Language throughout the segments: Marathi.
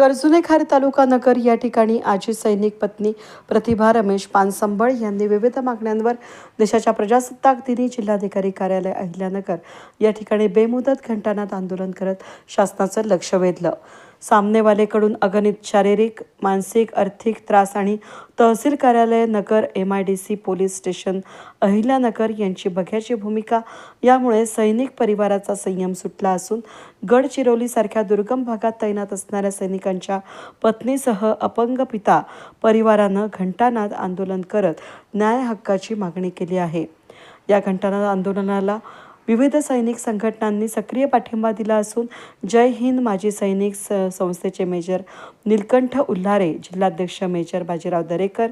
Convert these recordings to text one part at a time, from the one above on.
कर्जुनेखार तालुका नगर या ठिकाणी आजी सैनिक पत्नी प्रतिभा रमेश पानसंबळ यांनी विविध मागण्यांवर देशाच्या प्रजासत्ताक दिनी जिल्हाधिकारी कार्यालय अहिल्यानगर या ठिकाणी बेमुदत घंटानाद आंदोलन करत शासनाचं लक्ष वेधलं. सामनेवालेकडून अगणित शारीरिक मानसिक आर्थिक त्रास आणि तहसील कार्यालय Nagar M I D C police station Ahilyanagar यांची बघ्याची भूमिका. यामुळे सैनिक परिवाराचा संयम सुटला असून गडचिरोलीसारख्या दुर्गम भागात तैनात असणाऱ्या सैनिकांच्या पत्नीसह अपंग पिता परिवारानं घंटानाद आंदोलन करत न्याय हक्काची मागणी केली आहे. या घंटानाद आंदोलनाला विविध सैनिक संघटनांनी सक्रिय पाठिंबा दिला असून जय हिंद माजी सैनिक स संस्थेचे मेजर निलकंठ उल्हारे जिल्हाध्यक्ष मेजर बाजीराव दरेकर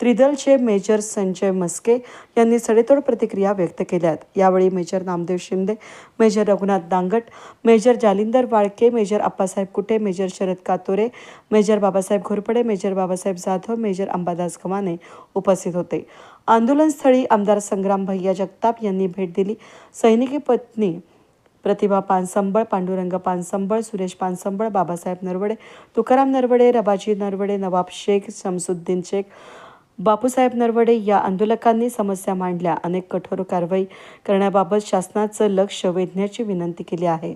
त्रिदलचे मेजर संजय मस्के यांनी सडेतोड प्रतिक्रिया व्यक्त केल्यात. यावेळी major Namdev Shinde major Raghunath Dangat major Jalindar Walke major Appasaheb Kute major Sharad Katore major Babasaheb Ghorpade major Babasaheb Jadhav major Ambadas Gawane उपस्थित होते. आंदोलनस्थळी आमदार संग्राम भैया जगताप यांनी भेट दिली. सैनिकी पत्नी प्रतिभा पानसंबळ पांडुरंग पानसंबळ सुरेश पानसंबळ बाबासाहेब नरवडे तुकाराम नरवडे रबाजी नरवडे नवाब शेख शमसुद्दीन शेख बापूसाहेब नरवडे या आंदोलकांनी समस्या मांडल्या. अनेक कठोर कारवाई करण्याबाबत शासनाचं लक्ष वेधण्याची विनंती केली आहे.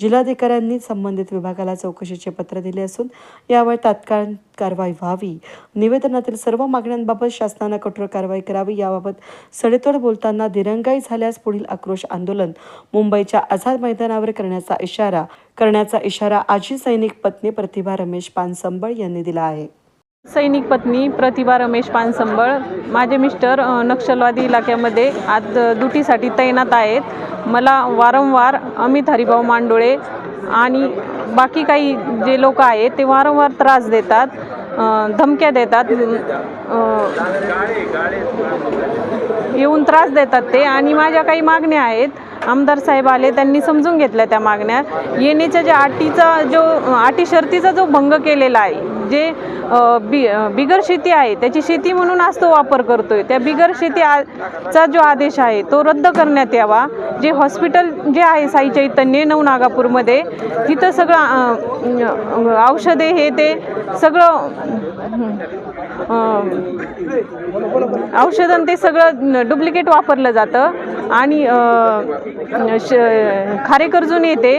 जिल्हाधिकाऱ्यांनी संबंधित विभागाला चौकशीचे पत्र दिले असून यावर तात्काळ कारवाई व्हावी. निवेदनातील सर्व मागण्यांबाबत शासनानं कठोर कारवाई करावी. याबाबत सडेतोड बोलताना दिरंगाई झाल्यास पुढील आक्रोश आंदोलन मुंबईच्या आझाद मैदानावर करण्याचा इशारा करण्याचा इशारा आजी सैनिक पत्नी प्रतिभा रमेश पानसंबळ यांनी दिला आहे. सैनिक पत्नी प्रतिभा रमेश पानसंबळ माझे मिस्टर नक्षलवादी इलाक्यामध्ये आज दुटीसाठी ड्युटीसाठी तैनात आहेत. मला वारंवार अमित हरिभाऊ मांडोळे आणि बाकी काही जे लोक आहेत ते वारंवार त्रास देतात धमक्या देतात येऊन त्रास देतात ते. आणि माझ्या काही मागण्या आहेत आमदार साहेब आले त्यांनी समजून घेतल्या त्या मागण्या. येण्याच्या ज्या अटीचा जो अटी शर्तीचा जो भंग केलेला आहे जे बि बिगर शेती आहे त्याची शेती म्हणून आज तो वापर करतोय. त्या बिगर शेती चा जो आदेश आहे तो रद्द करण्यात यावा. जे हॉस्पिटल जे आहे साई चैतन्य नवनागापूरमध्ये तिथं सगळं औषधे हे ते सगळं औषधं ते सगळं डुप्लिकेट वापरलं जातं. आणि श खारेकर्जून येथे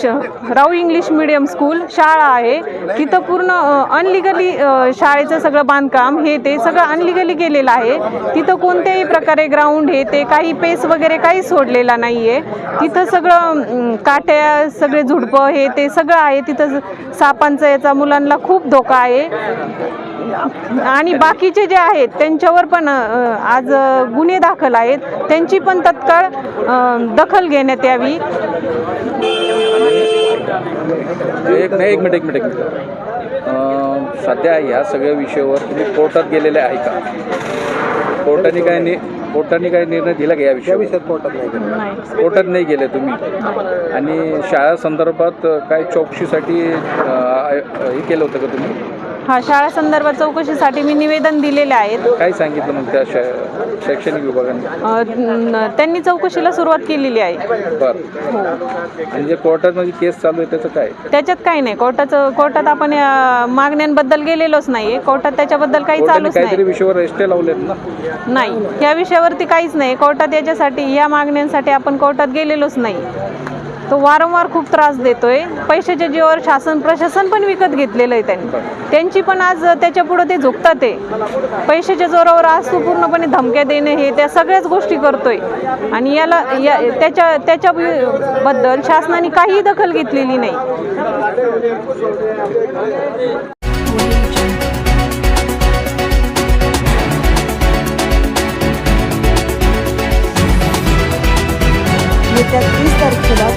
श राऊ इंग्लिश मिडियम स्कूल शाळा आहे. तिथं पूर्ण अनलिगली शाळेचं सगळं बांधकाम हे ते सगळं अनलिगली केलेलं आहे. तिथं कोणत्याही प्रकारे ग्राउंड हे ते काही पेस वगैरे काही सोडलेला नाही आहे तिथं सगळं काट्या सगळे झुडपं हे ते सगळं आहे. तिथं सापांचा याचा मुलांना खूप धोका आहे. आणि बाकीचे जे आहेत त्यांच्यावर पण आज गुन्हे दाखल आहेत. त्यांची पण तत्काळ दखल घेण्यात यावी. एक नाही एक मिनिट एक मिनिट एक मिनिट. अं, सध्या या सगळ्या विषयावर तुम्ही कोर्टात गेलेले आहे का? कोर्टाने काय नि कोर्टाने काय निर्णय दिला का या विषयावर? कोर्टात नाही नाही. कोर्टात नाही गेले तुम्ही? आणि शाळा संदर्भात काय चौकशीसाठी हे केलं होतं का तुम्ही? हा शाळा संदर्भात चौकशीसाठी मी निवेदन दिलेले आहेत. काय सांगितलं मग त्या शै- शैक्षणिक विभागाने? अ, न- त्यांनी चौकशीला सुरुवात केलेली आहे. बरं. आणि जे कोर्टात म्हणजे केस चालू आहे त्याचं काय? त्याच्यात काही नाही. कोर्टाचं कोर्टात आपण अ, मागण्यांबद्दल गेलेलोच नाही कोर्टात त्याच्याबद्दल काही कोर्टाने चालूच काहीतरी नाही. विषयावर रेस्टे लावलेत ना? नाही. या विषयावरती काहीच नाही. कोर्टात याच्यासाठी या मागण्यांसाठी आपण कोर्टात गेलेलोच नाही. तो वारंवार खूप त्रास देतोय. पैशाच्या जीवावर शासन प्रशासन पण विकत घेतलेलं आहे त्यांनी. त्यांची पण आज त्याच्या पुढे ते झुकतात ते पैशाच्या जोरावर आज तो पूर्णपणे धमक्या देणे हे त्या सगळ्याच गोष्टी करतोय. आणि याला या त्याच्या त्याच्या बद्दल शासनाने काहीही दखल घेतलेली नाही.